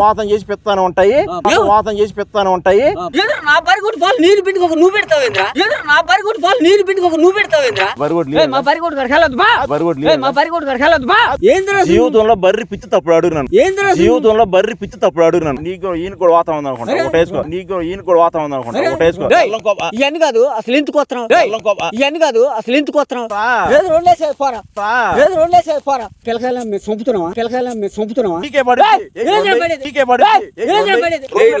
వాతం చేసి పెత్తాను ఉంటాయి. వాతం చేసి పెత్తాను ఉంటాయి. నా బరి కొట్టి పాలు నీరు పిండికి ఒక నువ్వు పెడతావేంద్రా నా బరి కొట్టి పాలు నీరు పిండికి ఒక నువ్వు పెడతావేంద్రా మా బరి కొట్టి గారికి వెళ్ళొద్దు బా. మా బా. ఏంద్రా? జీవితంలో బర్రి పిచ్చి తప్పుడు అడుగునాను ఏంద్రా అసలు? జీవితంలో బర్రి పిచ్చి తప్పుడు అడుగునాను నీకు ఈయన కూడా వాతం ఉంది అనుకుంటా. ఒకటి వేసుకో. నీకు ఈయన కూడా వాతం ఉంది అనుకుంటా. ఒకటి వేసుకో. డేయ్, అల్లం కోప. ఇవన్నీ కాదు అసలు ఎందుకు వస్తున్నావు. ఇవన్నీ కాదు అసలు ఎందుకు వస్తున్నావు? రా. ఏదో రెండేసే పోరా. రా. ఏదో రెండేసే పోరా. పిల్లకాయల మేము చంపుతున్నావా? పిల్లకాయల మేము చంపుతున్నావా? నీకే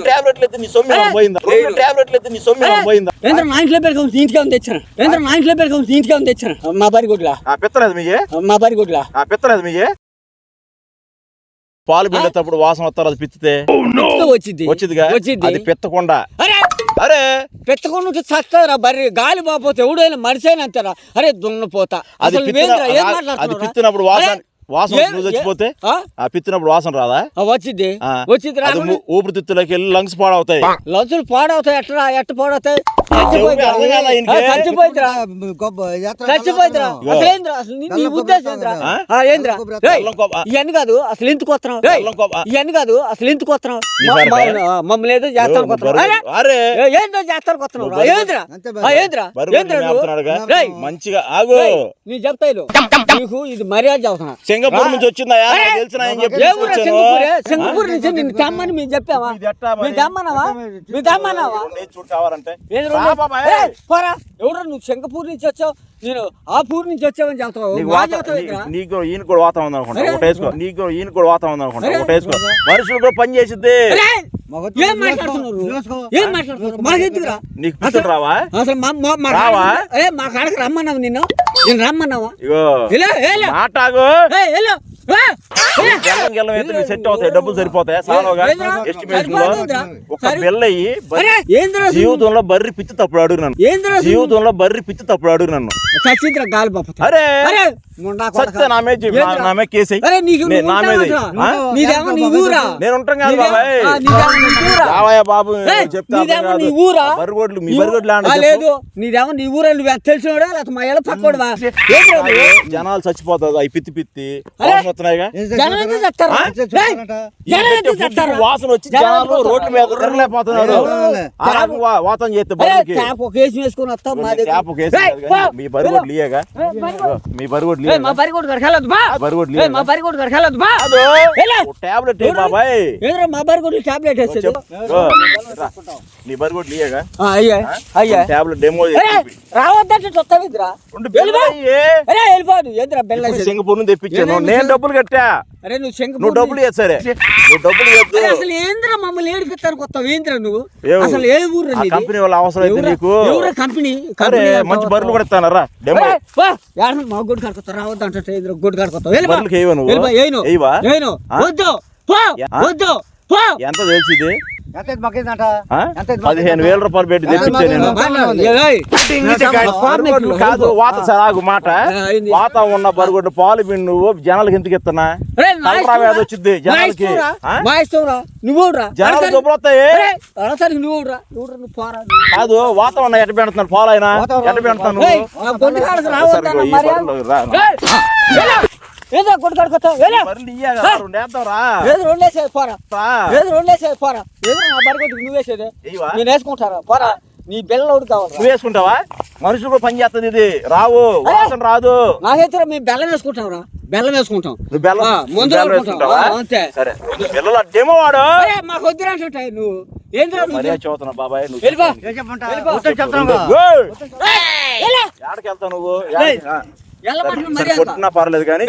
టాబ్లెట్లు నీ సొమ్ము పోయిందా? టాబ్లెట్లు నీ సొమ్ము పోయిందా? ఏంద్ర నా ఇంట్లో పెట్టుకొని ఇంటికి ఏమైనా తెచ్చాను. ఏంద్ర నా ఇంట్లో పెట్టుకొని ఇంటికి ఏమైనా తెచ్చాను. మా బరి కొట్లా. ఆ పిత్తలేదు మీయే? మా బరి కొట్లా. ఆ పిత్తలేదు మీయే? పాలు పిండేటప్పుడు వాసన వస్తారు అది పిచ్చితే వచ్చింది వచ్చిందిగా వచ్చింది అది పిత్తకుండా. అరే! అరే! పెట్టుకుని చస్తారా బర్రి గాలి బాపోతే ఎవడైనా అంటారా అరే దున్నపోతా. అది అది? పిత్తినప్పుడు వాసన వాసన నువ్వు చచ్చిపోతే ఆ? పిత్తినప్పుడు వాసన రాదా? వచ్చింది. వచ్చింది ఊ- ఊపిరితిత్తులోకి వెళ్ళి లంగ్స్ పాడవుతాయి. లంచులు పాడవుతాయి ఎట్లా ఎట్ట పాడవుతాయి? అసలు. ఇవన్నీ కాదు అసలు. ఇవన్నీ కాదు మమ్మల్ని ఏదో చేస్తాను చేస్తాను. ఏంద్రా. ఏంద్రా? ఏంద్రా? మంచిగా ఆగు. నీకు ఇది మర్యాద చెబుతున్నా సింగపూర్ నుంచి వచ్చిందా తెలిసిన. సింగపూరే? నుంచి నిన్ను తెమ్మని మేము చెప్పావా? మేము తెమ్మన్నావా మేము తెమ్మన్నావా పోరా. ఎవరు? నువ్వు సింగపూర్ నుంచి వచ్చావు? నేను ఆ పూర్ నుంచి వచ్చావని చెప్తావు? నీకు మా ఈయన కూడా వాతం ఉంది అనుకుంటా నీకు ఈయన కూడా వాతం ఉంది అనుకుంటా మనుషులు కూడా పని చేసిద్ది. ఏం చూసుకో, మాట్లాడుతున్నారు? చూసుకో. ఏం మాట్లాడుతున్నారు? మాకెందుకురా? నీకు పిచ్చులు రావా అసలు మా మా మా రావా? కాడకి- ఏ మా కాడకి రమ్మన్నావు నిన్ను? నేను రమ్మన్నావా? ఇగో. ఎలా ఎలా మాటాగు ఏయ్, ఎలా ఏ, ఏ. గెల్లం గెల్లం అయితే మీకు సెట్ అవుతాయి డబ్బులు సరిపోతాయి? సాలోగా లో సరిపోతుందిరా? ఒక అసలు? జీవితంలో బర్రి పిచ్చి తప్పుడు అడుగు నన్ను? జీవితంలో బర్రి పిచ్చి తప్పుడు అడుగు నన్ను. చచ్చింద్రా గాలి బాప అరే. సత్య నా మీద నా- మీద కేసు నే- మీద నేను ఉంటాం కాదు బాబాయ్. రావయ్య బాబు చెప్తా నీ. ఊరా. బరిగొడ్లు మీ నీ ఊ- బరిగొడ్లు ఆ, ఆడ లేదు. నీదేమో నీ ఊరా నువ్వు తెలిసినోడా లేకపోతే మా పక్కోడువా? జనాలు చచ్చిపోతుంది అవి పిత్తి పిత్తి. వాసన వచ్చి జనం జనాలు రోడ్డు మీద వా- వాతం చేస్తే బరువుకి. వేసుకొని వస్తావు మా బరిగొడ్లు ఇయ్యగా. మీ బరిగొడ్లు మా బా. బా. టాబ్లెట్ బాబాయ్. ఏంద్రా టాబ్లెట్ వేసేది. నీ అయ్యా అయ్యా. టాబ్లెట్ డెమో అరే రావద్దంటే అరే వెళ్ళిపోదు ఏంద్రా? సింగపూర్ నుంచి తెప్పించాను. నేను డబ్బులు కట్టా. అరే నువ్వు శంకు నువ్వు డబ్బులు ఇవ్వ సరే. నువ్వు డబ్బులు ఇవ్వద్దు అసలు ఏంద్రా మమ్మల్ని ఏడిపిస్తాను కొత్త ఏంద్రా నువ్వు? అసలు ఏ ఊరు కంపెనీ వాళ్ళ అవసరం అయితే నీకు? ఎవరా కంపెనీ? మంచి బర్రెలు కూడా ఇస్తానరా డెమో. మా గుడి కాడుకొస్తా రావద్దు అంటే గుడి కాడుకొస్తావు వెళ్ళిపో. బర్రెలకి ఏవా నువ్వు? వెళ్ళిపో, ఏయను. ఏవా? ఏయను. ఆ? వద్దు? వద్దు ఎంత తెలిసింది పదిహేను వేల రూపాయలు పెట్టి తెప్పించా నేను. కాదు వాత సరాగు మాట. వాత ఉన్న బరుగొడ్డు పాలు పిండి నువ్వు జనాలకి ఎందుకు ఇస్తున్నా. వ్యాధి వచ్చింది జనాలకి. నువ్వు జనాలు పోరా. కాదు వాతావరణం ఎట్ట పెడుతున్నాను పాలు అయినా ఎట్ట పెడుతున్నాను ఏదో రా. ఏదో. రెండేసే పోరా. ఏదో రెండేసే పోరా. ఏదో నా బరగొట్టుకు నువ్వు వేసేదే. ఇయ్యవా? నేను వేసుకుంటారా? పోరా. నీ బెల్లోడు కావాలి నువ్వు వేసుకుంటావా? మనుషులు కూడా పని చేస్తుంది ఇది. రావు వాసన రాదు. నాకైతే మేము బెల్లం వేసుకుంటాం. రా బెల్లం వేసుకుంటాం నువ్వు బెల్లం ముందు వేసుకుంటావా? అంతే. సరే. వాడు. మాకు వద్దురా అంటుంటాయి నువ్వు. ఏంద్రా చదువుతున్నా బాబాయ్ నువ్వు వెళ్ళిపో. చెప్తాను. నువ్వు? కొట్టినా పర్లేదు కానీ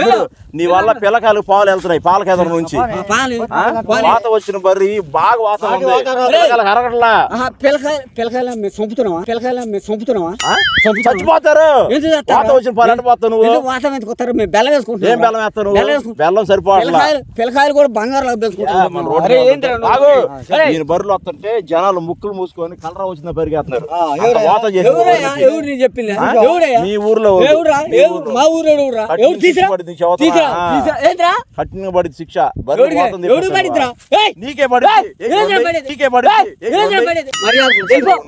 నీ వల్ల పిల్లకాయలు పాలు వెళ్తున్నాయి పాల కేంద్రం నుంచి. వాత వచ్చిన బర్రి బాగా వాసన అరగట్లా పిల్లకాయల మేము చంపుతున్నావా? పిల్లకాయల మేము చంపుతున్నావా? చచ్చిపోతారు? వాత వచ్చిన పాలు అంటే పోతావు నువ్వు? ఎందుకు వాతం ఎందుకు కొత్తారు మేము బెల్లం వేసుకుంటాం ఏం బెల్లం సరిపోవట్లా. పిల్లకాయలు కూడా బంగారు బర్రెలు వస్తుంటే జనాలు ముక్కులు మూసుకొని కలరా వచ్చిన? వాతం? ఎవరయ్యా? మీ ఊర్లో ఎవరురా? మీ ఎవరు? మా ఊరు ఎవడురా? కట్టిన ఎవడు తీసురా? శిక్ష పడింది నీకు. తీసురా? కఠినంగా పడింది శిక్ష! నీకే పడింది? నీకే.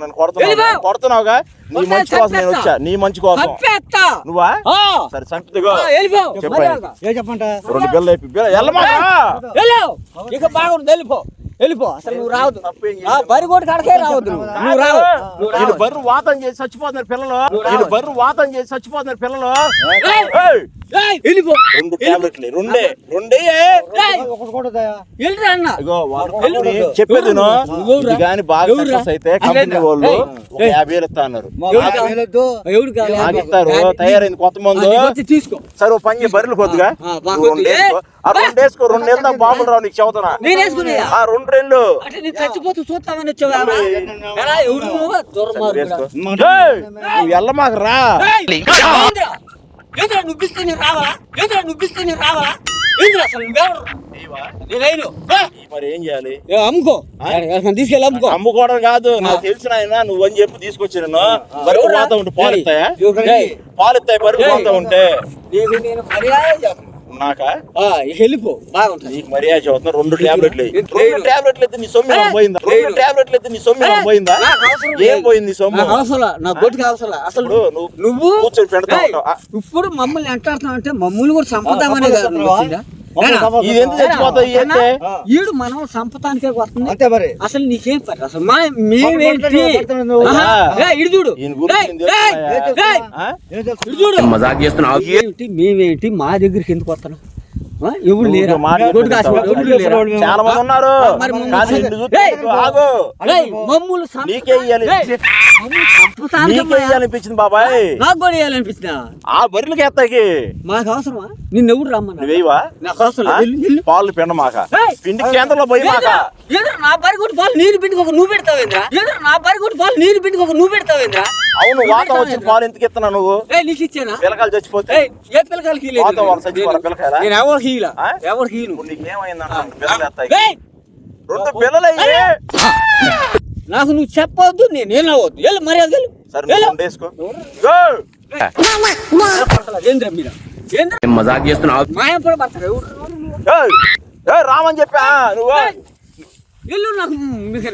నన్ను కొడుతున్నావు వెళ్ళిపో. కొడుతున్నావుగా? నీ మంచి కోసం నేను. వచ్చా. నీ మంచి కోసం. నువ్వా. సరే సంగతిగో. చెప్పంట? రెండు బిల్లలు అయిపోయి బిల్ల ఇక బాగుంది వెళ్ళిపో. వెళ్ళిపో. అసలు నువ్వు రావద్దు. ఆ బరి కాడకే రావద్దు నువ్వు. రావు. నువ్వు బర్రు వాతం చేసి చచ్చిపోతున్నారు పిల్లలు. బర్రు వాతం చేసి చచ్చిపోతున్నారు పిల్లలు. వెళ్ళిపో రెండు టాబ్లెట్లు రెండే రెండే. వెళ్ళిరా అన్న. చెప్పేది కానీ బాగా? సక్సెస్ అయితే కంపెనీ వాళ్ళు. యాభై వేలు ఇస్తా అన్నారు? నాకు ఇస్తారు. తయారైంది కొత్త మందు. తీసుకో. సరే ఓ పని బర్రెలు కొద్దిగా రెండు. వేసుకో. ఆ రెండు దాకా బాంబులు రావు నీకు చెబుతున్నా. ఆ రెండు చచ్చిపోతూ చూస్తామని వచ్చావా రా. ఏంద్రా? నువ్వు పిస్తే నేను రావాలా ఏంద్రా నువ్వు పిస్తే నేను రావాలా ఏంద్రా అసలు నువ్వెవరు? నేనైను మరి ఏం చేయాలి? అమ్ముకో. తీసుకెళ్ళి అమ్ముకో. అమ్ముకోవడం కాదు నాకు తెలిసిన ఆయన నువ్వు అని చెప్పి తీసుకొచ్చి నేను బరువు? పోతా ఉంటే పాలు ఇస్తాయా పాలు ఇస్తాయి బరువు. పోతా ఉంటే. నీకు నేను మర్యాద చేస్తాను. నాకా వెళ్ళిపో బాగుంటుంది నీకు మర్యాద చదువుతున్నా రెండు టాబ్లెట్లు. రెండు టాబ్లెట్లు అయితే నీ సొమ్ము పోయిందా. రెండు టాబ్లెట్లు అయితే నీ సొమ్ము పోయిందా ఏం. పోయింది సొమ్ము అవసరం నా గొడ్డుకి అవసరం అసలు నువ్వు కూర్చొని పెడతా ఏయ్, ఉంటావు. ఆ. ఇప్పుడు మమ్మల్ని ఎంటాడుతున్నావు అంటే మమ్మల్ని కూడా సంపదామనే ఈడు మనం సంపదానికే వస్తుంది. అంతే మరి. అసలు నీకేం పని? అసలు మా మేమేంటి చూడు. చూడు. మజాక్ చేస్తున్నావు. ఏంటి మేమేంటి మా దగ్గరికి ఎందుకు వస్తున్నావు? ఆ? ఎవరు లేరా? చాలా మంది ఉన్నారు. ఇయ్యాలనిపించింది బాబాయ్. నాకు కూడా ఆ ఎత్తాకి. మాకు అవసరమా? నిన్ను ఎవరు రమ్మన్నా నువ్వేవా? నాకు అవసరం. పాలు పిండమాక ఏయ్! పిండి కేంద్రంలో పోయి మాక. ఏంద్రా? ఏంద్రా నా బరి కొట్టి పాలు నీరు పిండుకోక నువ్వు పెడతావేంద్రా? ఏంద్రా నా బరి కొట్టి పాలు నీరు పిండుకోక నువ్వు పెడతావేంద్రా? అవును వాత వచ్చిన పాలు ఎందుకు ఇస్తున్నా నువ్వు? ఏ నీకు ఇచ్చానా? పిల్లకాయలు చచ్చిపోతే? ఏయ్, ఏ పిల్లకాయలకి ఇయ్యలేదు. వాత వాళ్ళు చచ్చిపోరా పిల్లకాయలా? నేను నీకేమైందంట పిల్లలు ఎత్తాయి. ఏయ్, రెండు పిల్లలు అయ్యి నాకు నువ్వు చెప్పవద్దు నేను ఏం అవ్వద్దు వెళ్ళు మర్యాద వెళ్ళు! ఏంద్రా ఏంద్రా? మజాక్ చేస్తున్నావు? మాయం కూడా పడతారు. ఎవరు? ఏయ్! ఏయ్, రామని చెప్పా నువ్వు. వెళ్ళు నాకు మీకు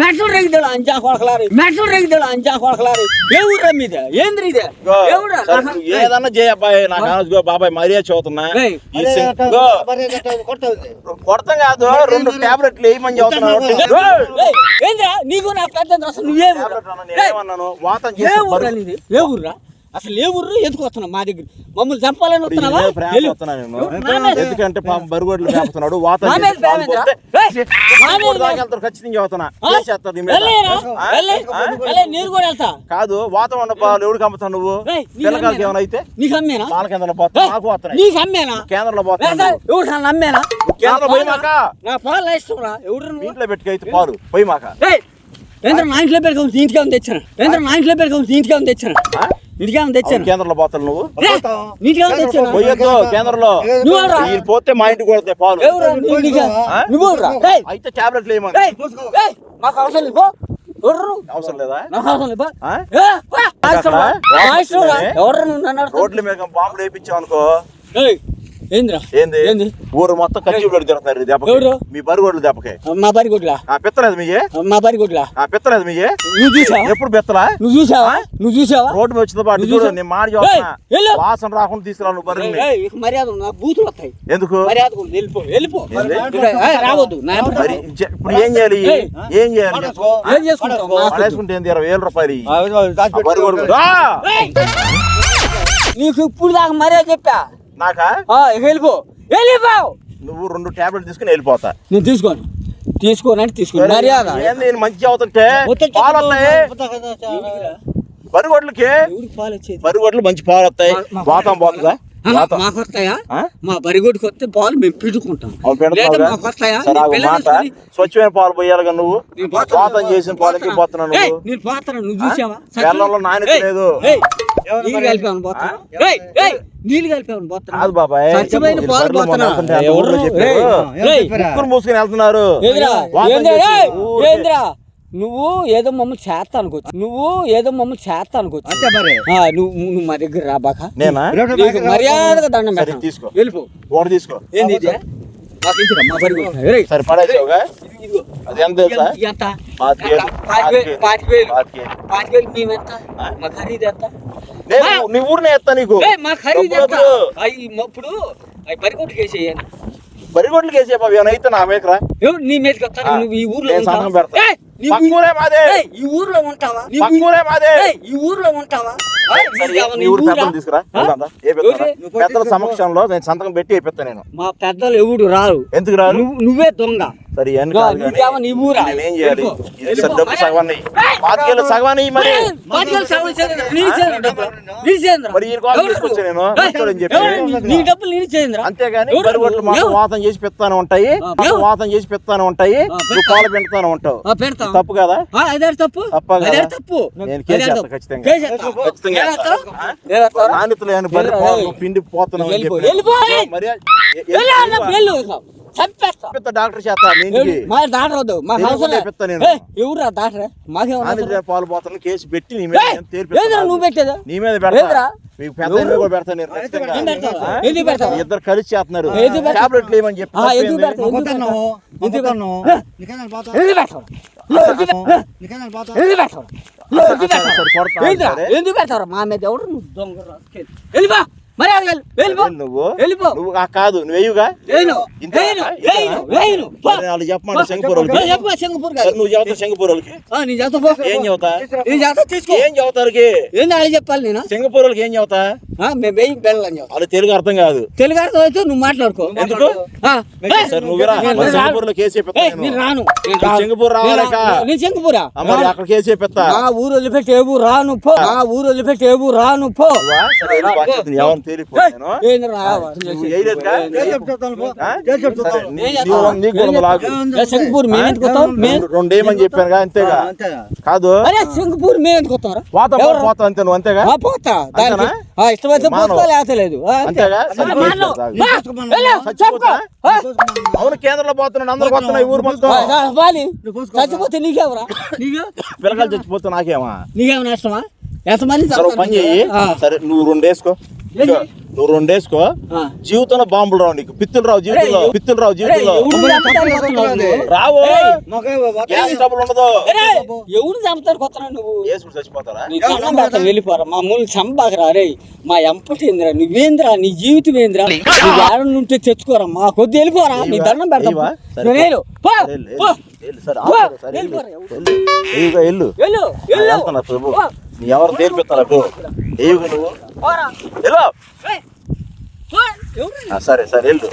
మెట్రో రేగిదాడు అంజా కొడకలారి మెట్రో రేగిదాడు అంజా కొడకలారి. ఏ ఊరా మీద? ఏంద్రి ఇదే? గో. ఏ ఊరా? సరే, నువ్వు ఏదన్నా చేయ అబ్బాయి నాకు. గో, బాబాయ్ మర్యాద చదువుతున్నా. కొడతాం కాదు రెండు టాబ్లెట్లు వేయమని చదువుతున్నావు ఏంద్రా? నీకు నా పెద్ద అసలు నువ్వే వాతం ఏ చేసి ఊరా నీది? ఏ ఊర్రా? అసలు ఏ ఊర్రు ఎందుకు వస్తున్నావు? మా దగ్గర మమ్మల్ని చంపాలని వస్తున్నావా? ఎందుకంటే పాపం బరుగోడ్లు మేపుతున్నాడు వాతం నా చేసి మీద పాలు ప్రేమేంద్రా? పోస్తే ఏయ్, నా మీద? ఇప్పుడు దాకా వెళ్తారు ఖచ్చితంగా నేను కూడా వెళ్తా. కాదు వాతం ఉన్న పాలు ఎవడు అమ్ముతావు నువ్వు? పిల్లకాయలకి? ఏమైనా అయితే? నీకు అమ్మేనా పాల కేంద్రంలో పోతా నాకు వస్తున్నాయి నీకు అమ్మేనా కేంద్రంలో పోతా నన్ను అమ్మేనా కేంద్రంలో పోయి మాక? నా పాలు ఇష్టం రా. ఎవడు నువ్వు? ఇంట్లో పెట్టుకైతే పాలు. పోయి మాక? ఏంద్ర నా ఇంట్లో పెట్టుకోవచ్చు ఇంటికి తెచ్చాను ఏంద్ర నా ఇంట్లో పెట్టుకోవచ్చు ఇంటికి ఏమైనా తెచ్చాను ఏమైనా తెచ్చాను. కేంద్రంలో పోతాను నువ్వు? ఏమైనా తెచ్చాను. పోయొద్దు కేంద్రంలో. నువ్వు పోతే మా ఇంటికి కొడతాయి పాలు. నువ్వు అయితే టాబ్లెట్లు వేయమని మాకు అవసరం లేదు? అవసరం లేదా? నాకు అవసరం లేదు? రోడ్ల మీద బాంబులు వేయించావు అనుకో? ఏంది? ఏంది? ఊరు మొత్తం ఈ దెబ్బకి. ఎవరు? మీ బరుగోడ్లు దెబ్బకి. మా బరి కొట్లా ఆ పిత్తలేదు మీయే? మా బరి కొట్లా ఆ పిత్తలేదు మీయే? నువ్వు చూసావా? ఎప్పుడు పిత్తలా? నువ్వు చూసావా? నువ్వు చూసావా? రోడ్డు మీద వచ్చిన పాటు నువ్వు చూడు? నేను మాట. వాసన రాకుండా తీసుకురా నువ్వు బర్రెల్ని మర్యాద బూతులు వస్తాయి. ఎందుకు? మర్యాద. వెళ్ళిపో వెళ్ళిపో. రావద్దు. ఇప్పుడు ఏం చేయాలి. ఏం చేయాలి? ఏం చేసుకుంటావు? ఏంది? ఇరవై వేల రూపాయలు ఇయ్యి. ఆ, ఇదిగో, ఆ దాచిపెట్టు. బరుగోడు రా! ఏయ్! నీకు ఇప్పుడు దాకా మర్యాద చెప్పా? నాకా? వెళ్ళిపో. వెళ్ళిపో! నువ్వు రెండు టాబ్లెట్ తీసుకుని వెళ్ళిపోతా. నేను తీసుకోను. తీసుకోనంటే తీసుకోను. మర్యాద. నేను మంచి అవుతుంటే? పాలు వస్తాయి? బరుగొడ్లకి బరుగొడ్లు మంచి పాలు వస్తాయి. వాతం పోతుందా మాకు వస్తాయా? మా బరిగొడ్డుకి వస్తే పాలు మేము పిండుకుంటాం స్వచ్ఛమైన పాలు పోయాలిగా నువ్వు? చేసిన పాలకి పోతున్నావు నువ్వు. నేను పోతాను. నువ్వు చూసావా? నాణ్యత లేదు. నీళ్ళు కలిపామని పోతాను ఏయ్, ఏయ్, నీళ్ళు కలిపామని పోతాను కాదు బాబాయ్ స్వచ్ఛమైన పాలు పోతున్నా. ఎవరు? మూసుకుని వెళ్తున్నారు నువ్వు ఏదో మమ్మల్ని చేస్తా అనుకోవచ్చు నువ్వు ఏదో మమ్మల్ని చేస్తా అనుకోవచ్చు అంతే మరి. ఆ, నువ్వు నువ్వు మా దగ్గర నేనా? రేపు నీకు మర్యాదగా దండం తీసుకో. వెళ్ళిపో. ఒకటి తీసుకో. ఏంది మా మేమెంత? ఖరీదు ఎంత? నీ ఊరినే ఎత్తా నీకు. మా ఖరీదు ఇప్పుడు అవి బరిగొడ్లకి వేసే బాబు నా మీదకి రా ఎవరు నీ నువ్వు ఈ ఊర్లో? సంతకం పెడతా. మాదే. ఈ ఊర్లో ఉంటావా? మాదే. ఈ ఊర్లో ఉంటావా? పెద్దలు సమక్షంలో నేను సంతకం పెట్టి నేను. మా పెద్దలు ఎవడు రారు. ఎందుకు నువ్వు నువ్వే దొంగ. సరే ఎన్ని నా, కాదు కానీ నీకేమో నీ ఊరా? నేనేం చేయాలి వెళ్ళిపో. ఇది సరే డబ్బు సగవాన్ని పాతికేళ్ళు మరి. మరి ఈయన కోసం? తీసుకొచ్చా నేను చెప్పి? నీ- డబ్బులు నేను. అంతేగాని? వాతం చేసి పెడతానే ఉంటాయి? వాతం చేసి పెడతానే ఉంటాయి నువ్వు. పాలు పెడతానే ఉంటావు ఆ, పెడతాం తప్పు కదా అదే తప్పు తప్ప కదా? నేను కేసు. ఖచ్చితంగా. నాణ్యత లేని బరి. పిండి పోతున్నావు అని వెళ్ళిపో, చెప్పి చంపేస్తా. పెద్ద డాక్టర్ చేస్తా మా డాక్టర్ వద్దు. మా అవసరం ఎవరురా డాక్టర్? మాకేమన్నా పాలు పోతున్న కేసు పెట్టి నీ మీద. నువ్వు పెట్టేదా? నీ మీద పెడతా? మీకు పెద్ద కూడా? ఇద్దరు కలిసి చేస్తున్నారు? టాబ్లెట్లు ఏమని చెప్పి ఎందుకు మా మీద ఎవరు నువ్వు దొంగ మరి అది వెళ్ళు. వెళ్ళిపో. వెళ్ళు నువ్వు? వెళ్ళిపో. నువ్వు ఆ కాదు నువ్వు వేయుగా? వాళ్ళు చెప్పమంటే శంకపూర్ వాళ్ళకి. చెప్పు శంకపూర్ వాళ్ళకి. ఏం చెబుతా? నీ చేత తీసుకో. ఏం చెబుతారు ఏంది వాళ్ళు చెప్పాలి నేను? సింగపూర్ వాళ్ళకి ఏం మేము పిల్లలని చెప్పు వాళ్ళు తెలుగు అర్థం కాదు. తెలుగు అర్థం అయితే నువ్వు మాట్లాడుకో. ఎందుకు? సరే నువ్వు నేను రాను. సింగపూర్లో కేసు నేను. నేను. రాను. నేను. సింగపూర్ నేను రావాలక నేను అక్కడ కేసు చెప్పిస్తా. ఆ ఊరు వదిలిపెట్టి ఏ ఊరు? రాను పో. ఆ. ఊరు వదిలిపెట్టి ఏ ఊరు? రాను పో? తేలిపోయాను రెండేమని చెప్పానుగా అంతేగా? కాదు. సింగపూర్ మేము ఎందుకు వస్తాం పోతా అంతే నువ్వు అంతేగా? ఇష్టమైతే. అంతేగా? అవును కేంద్రంలో పోతున్నాడు అందరు పోతున్నాయి ఊరు మొత్తం. చచ్చిపోతే నీకేమరా? నీకు? పిల్లకాయలు చచ్చిపోతే నాకేమా? నీకేమైనా నష్టమా ఎంతమంది సరే పని చెయ్యి. సరే నువ్వు రెండు వేసుకో? నువ్వు రెండు వేసుకో ఆ. జీవితంలో బాంబులు రావు నీకు. పిత్తులు రావు జీవితంలో. పిత్తులు రావు జీవితంలో? రావు. ఉండదు? ఎవడు చంపుతారు కొత్తనా నువ్వు? చచ్చిపోతారా వెళ్ళిపోరా. మా మూలు చంపాకరా. రే మా ఎంపటేంద్రా నువ్వేంద్రా? నీ జీవితం ఏంద్రా? నువ్వు నుంటే తెచ్చుకోరా. మా కొద్ది వెళ్ళిపోరా. నీ? దండం పెడతా. వెళ్ళు వెళ్తున్నా ప్రభు. నీ ఎవరు తీర్పిస్తారా ప్రభు ఏయుగా నువ్వు? సరే సరే వెళ్ళు.